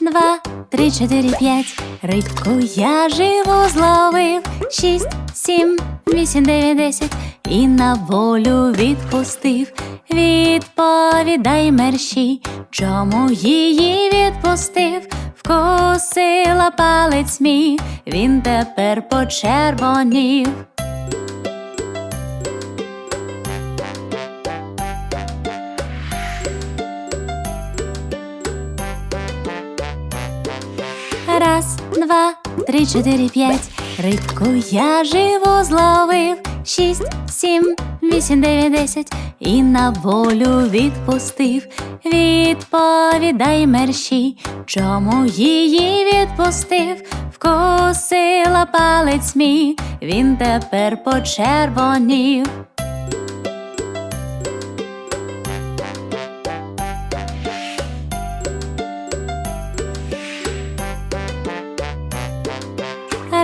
два, три, чотири, п'ять. Рибку я живу зловив. Шість, сім, вісім, дев'ять, десять. І на волю відпустив. Відповідай мерщій, чому її відпустив? Вкусила палець мій, він тепер почервонів. Раз, два, три, чотири, п'ять. Рибку я живу зловив. Шість, сім, вісім, дев'ять, десять. І на волю відпустив. Відповідай мерщій, чому її відпустив? Вкусила палець мій, він тепер почервонів.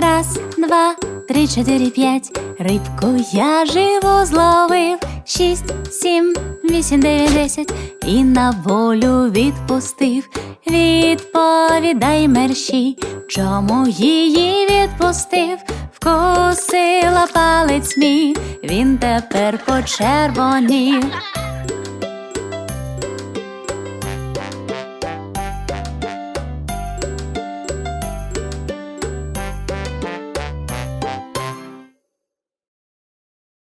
Раз, два, три, чотири, п'ять. Рибку я живу зловив. Шість, сім, вісім, дев'ять, десять. І на волю відпустив. Відповідай мерщій, чому її відпустив? Вкусила палець мій, він тепер почервонів.